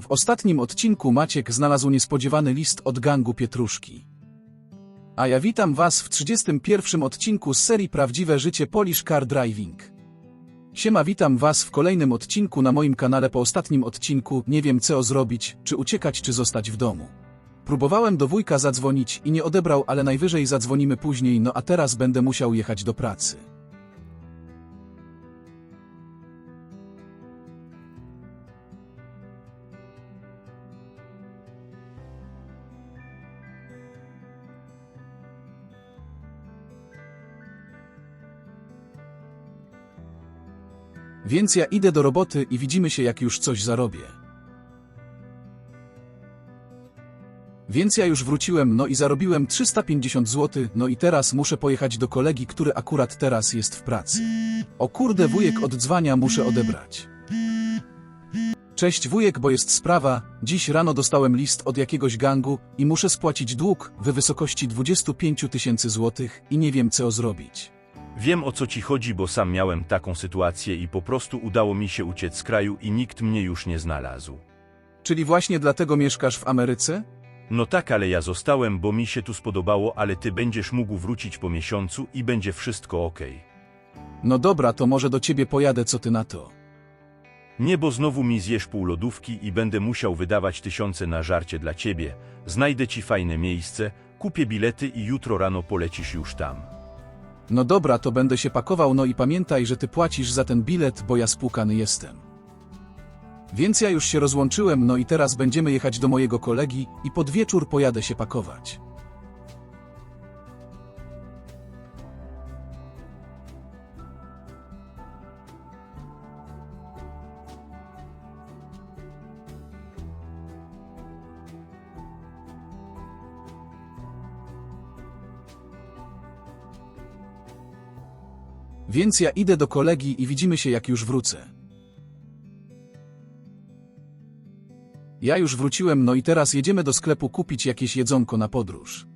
W ostatnim odcinku Maciek znalazł niespodziewany list od gangu Pietruszki. A ja witam Was w 31 odcinku z serii Prawdziwe życie Polish Car Driving. Siema, witam Was w kolejnym odcinku na moim kanale. Po ostatnim odcinku nie wiem co zrobić, czy uciekać, czy zostać w domu. Próbowałem do wujka zadzwonić i nie odebrał, ale najwyżej zadzwonimy później, no a teraz będę musiał jechać do pracy. Więc ja idę do roboty i widzimy się jak już coś zarobię. Więc ja już wróciłem, no i zarobiłem 350 zł, no i teraz muszę pojechać do kolegi, który akurat teraz jest w pracy. O kurde, wujek oddzwania, muszę odebrać. Cześć wujek, bo jest sprawa, dziś rano dostałem list od jakiegoś gangu i muszę spłacić dług w wysokości 25 tysięcy złotych i nie wiem co zrobić. Wiem o co ci chodzi, bo sam miałem taką sytuację i po prostu udało mi się uciec z kraju i nikt mnie już nie znalazł. Czyli właśnie dlatego mieszkasz w Ameryce? No tak, ale ja zostałem, bo mi się tu spodobało, ale ty będziesz mógł wrócić po miesiącu i będzie wszystko ok. No dobra, to może do ciebie pojadę, co ty na to? Nie, bo znowu mi zjesz pół lodówki i będę musiał wydawać tysiące na żarcie dla ciebie. Znajdę ci fajne miejsce, kupię bilety i jutro rano polecisz już tam. No dobra, to będę się pakował, no i pamiętaj, że ty płacisz za ten bilet, bo ja spłukany jestem. Więc ja już się rozłączyłem, no i teraz będziemy jechać do mojego kolegi i pod wieczór pojadę się pakować. Więc ja idę do kolegi i widzimy się jak już wrócę. Ja już wróciłem, no i teraz jedziemy do sklepu kupić jakieś jedzonko na podróż.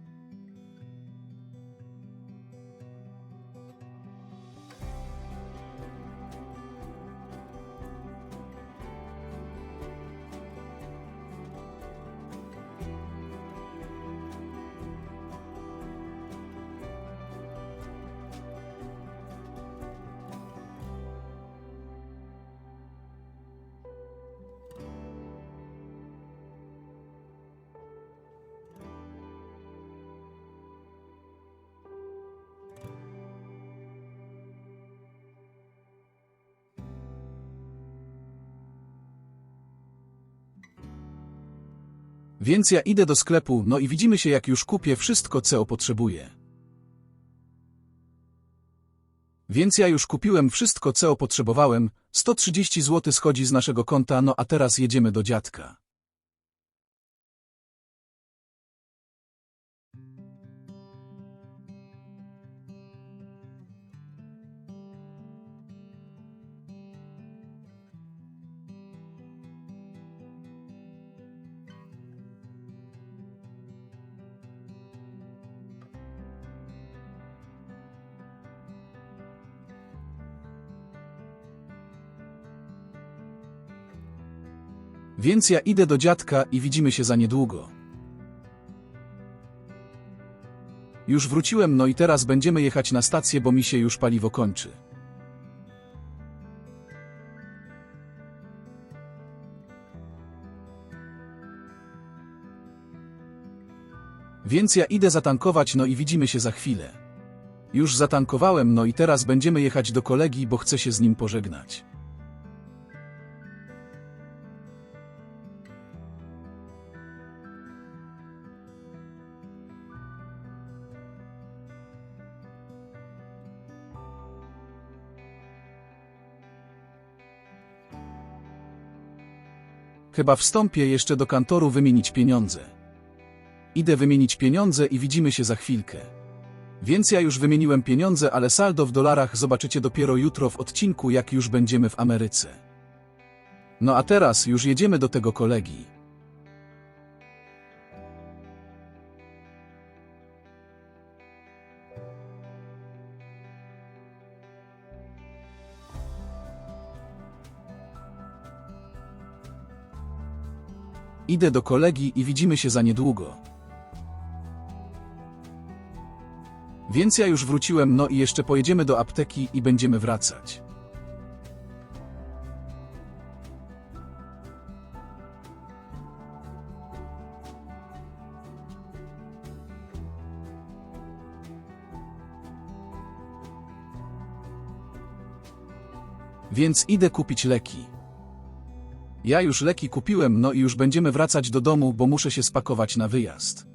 Więc ja idę do sklepu, no i widzimy się jak już kupię wszystko, co potrzebuję. Więc ja już kupiłem wszystko, co potrzebowałem, 130 zł schodzi z naszego konta, no a teraz jedziemy do dziadka. Więc ja idę do dziadka i widzimy się za niedługo. Już wróciłem, no i teraz będziemy jechać na stację, bo mi się już paliwo kończy. Więc ja idę zatankować, no i widzimy się za chwilę. Już zatankowałem, no i teraz będziemy jechać do kolegi, bo chcę się z nim pożegnać. Chyba wstąpię jeszcze do kantoru wymienić pieniądze. Idę wymienić pieniądze i widzimy się za chwilkę. Więc ja już wymieniłem pieniądze, ale saldo w dolarach zobaczycie dopiero jutro w odcinku, jak już będziemy w Ameryce. No a teraz już jedziemy do tego kolegi. Idę do kolegi i widzimy się za niedługo. Więc ja już wróciłem, no i jeszcze pojedziemy do apteki i będziemy wracać. Więc idę kupić leki. Ja już leki kupiłem, no i już będziemy wracać do domu, bo muszę się spakować na wyjazd.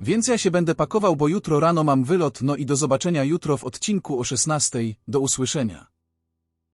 Więc ja się będę pakował, bo jutro rano mam wylot, no i do zobaczenia jutro w odcinku o 16. Do usłyszenia.